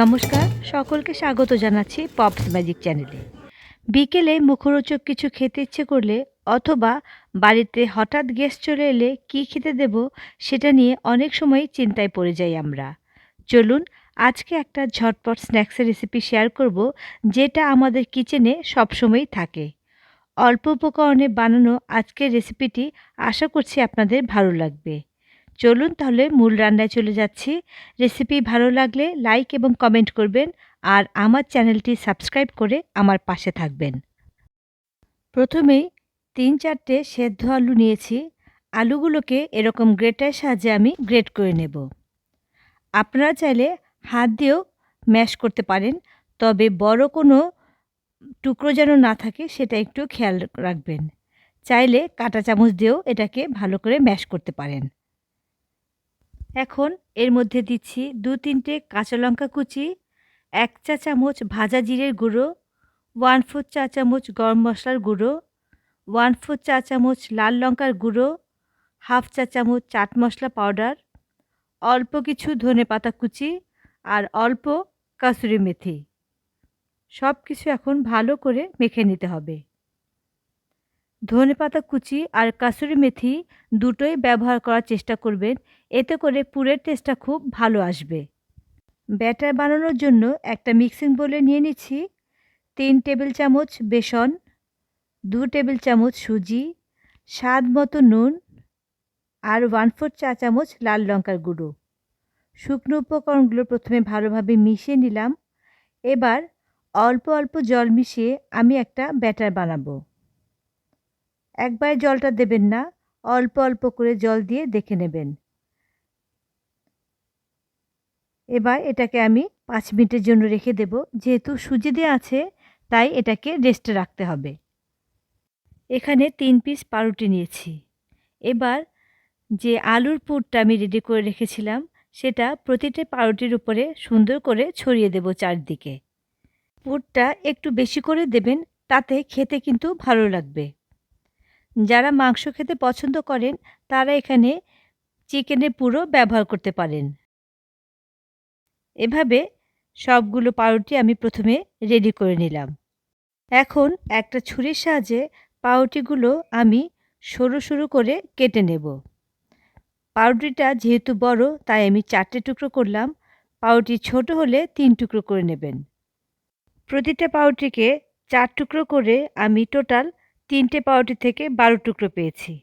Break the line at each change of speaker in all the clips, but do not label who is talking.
নমস্কার, সকলকে স্বাগত জানাচ্ছি পপস ম্যাজিক চ্যানেলে বিকেলে মুখরোচক কিছু খেতে ইচ্ছে করলে অথবা বাড়িতে হঠাৎ গেস্ট চলে এলে কী খেতে দেব সেটা নিয়ে অনেক সময় চিন্তায় পড়ে যাই আমরা। চলুন, আজকে একটা ঝটপট স্ন্যাক্সের রেসিপি শেয়ার করব যেটা আমাদের কিচেনে সবসময়ই থাকে। অল্প উপকরণে বানানো আজকের রেসিপিটি আশা করছি আপনাদের ভালো লাগবে। চলুন তাহলে মূল রান্নায় চলে যাচ্ছি। রেসিপি ভালো লাগলে লাইক এবং কমেন্ট করবেন আর আমার চ্যানেলটি সাবস্ক্রাইব করে আমার পাশে থাকবেন। প্রথমেই তিন চারটে সেদ্ধ আলু নিয়েছি। আলুগুলোকে এরকম গ্রেটার সাহায্যে আমি গ্রেট করে নেব। আপনারা চাইলে হাত দিয়েও ম্যাশ করতে পারেন, তবে বড় কোনো টুকরো যেন না থাকে সেটা একটু খেয়াল রাখবেন। চাইলে কাঁটা চামচ দিয়েও এটাকে ভালো করে ম্যাশ করতে পারেন। এখন এর মধ্যে দিচ্ছি দু তিনটে কাঁচা লঙ্কা কুচি, এক চা চামচ ভাজা জিরের গুঁড়ো ওয়ান ফোর চা চামচ গরম মশলার গুঁড়ো ওয়ান ফোর চা চামচ লাল লঙ্কার গুঁড়ো হাফ চা চামচ চাট মশলা পাউডার, অল্প কিছু ধনে পাতা কুচি আর অল্প কাসুরি মেথি। সব কিছু এখন ভালো করে মেখে নিতে হবে। ধনে পাতা কুচি আর কাসুরি মেথি দুটোই ব্যবহার করার চেষ্টা করবেন। এতে করে পুরের টেস্টটা খুব ভালো আসবে। ব্যাটার বানানোর জন্য একটা মিক্সিং বোলে নিয়ে নিচ্ছি। তিন টেবিল চামচ বেসন, দু টেবিল চামচ সুজি, স্বাদ মতো নুন আর ওয়ান ফোর চা চামচ লাল লঙ্কার গুঁড়ো। শুকনো উপকরণগুলো প্রথমে ভালোভাবে মিশিয়ে নিলাম। এবার অল্প অল্প জল মিশিয়ে আমি একটা ব্যাটার বানাবো। একবার জলটা দেবেন না, অল্প অল্প করে জল দিয়ে দেখে নেবেন। এবার এটাকে আমি পাঁচ মিনিটের জন্য রেখে দেব। যেহেতু সুজি দেওয়া আছে, তাই এটাকে রেস্টে রাখতে হবে। এখানে তিন পিস পাউরুটি নিয়েছি। এবার যে আলুর পুরটা আমি রেডি করে রেখেছিলাম, সেটা প্রতিটি পাউরুটির উপরে সুন্দর করে ছড়িয়ে দেব চারদিকে। পুরটা একটু বেশি করে দেবেন, তাতে খেতে কিন্তু ভালো লাগবে। যারা মাংস খেতে পছন্দ করেন, তারা এখানে চিকেনের পুরো ব্যবহার করতে পারেন। এভাবে সবগুলো পাউরুটি আমি প্রথমে রেডি করে নিলাম। এখন একটা ছুরির সাহায্যে পাউরুটিগুলো আমি সরু সরু করে কেটে নেব। পাউরুটিটা যেহেতু বড়, তাই আমি চারটে টুকরো করলাম। পাউরুটি ছোট হলে তিন টুকরো করে নেবেন। প্রতিটা পাউরুটিকে চার টুকরো করে আমি টোটাল তিনটে পাউরুটি থেকে বারো টুকরো পেয়েছি।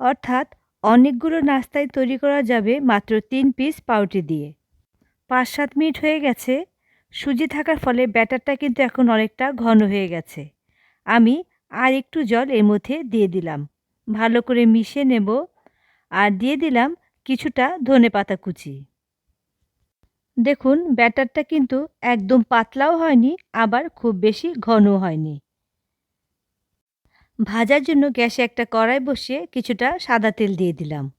অর্থাৎ অনেকগুলো নাস্তায় তৈরি করা যাবে মাত্র তিন পিস পাউরুটি দিয়ে। পাঁচ সাত মিনিট হয়ে গেছে, সুজি থাকার ফলে ব্যাটারটা কিন্তু এখন অনেকটা ঘন হয়ে গেছে। আমি আর একটু জল এর মধ্যে দিয়ে দিলাম। ভালো করে মিশিয়ে নেব আর দিয়ে দিলাম কিছুটা ধনে পাতা কুচি। দেখুন, ব্যাটারটা কিন্তু একদম পাতলাও হয়নি, আবার খুব বেশি ঘনও হয়নি। ভাজার জন্য গ্যাসে একটা কড়াই বসিয়ে কিছুটা সাদা তেল দিয়ে দিলাম।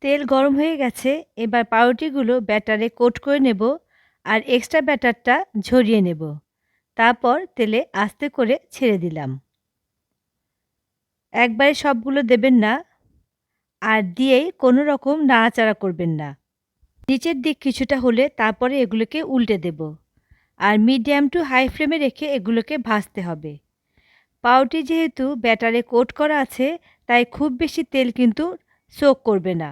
তেল গরম হয়ে গেছে, এবার পাউরুটিগুলো ব্যাটারে কোট করে নেব আর এক্সট্রা ব্যাটারটা ঝরিয়ে নেব। তারপর তেলে আস্তে করে ছেড়ে দিলাম। একবারে সবগুলো দেবেন না আর দিয়েই কোনো রকম নাড়াচাড়া করবেন না। নিচের দিক কিছুটা হলে তারপরে এগুলোকে উল্টে দেব। আর মিডিয়াম টু হাই ফ্লেমে রেখে এগুলোকে ভাজতে হবে। পাউটি যেহেতু ব্যাটারে কোট করা আছে, তাই খুব বেশি তেল কিন্তু সোক করবে না।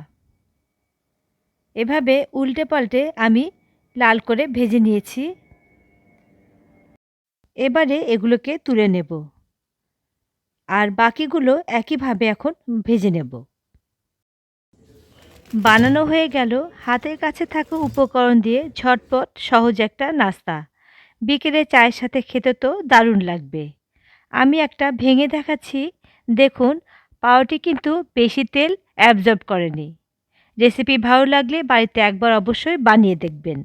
এভাবে উল্টে পাল্টে আমি লাল করে ভেজে নিয়েছি। এবারে এগুলোকে তুলে নেব। আর বাকিগুলো একইভাবে এখন ভেজে নেব। বানানো হয়ে গেল হাতের কাছে থাকা উপকরণ দিয়ে ঝটপট সহজ একটা নাস্তা। বিকেলে চায়ের সাথে খেতে তো দারুণ লাগবে। আমি একটা ভেঙে দেখাচ্ছি। দেখুন পাউটি কিন্তু বেশি তেল অ্যাবজর্ব করেনি। রেসিপি ভালো লাগলে বাড়িতে একবার অবশ্যই বানিয়ে দেখবেন।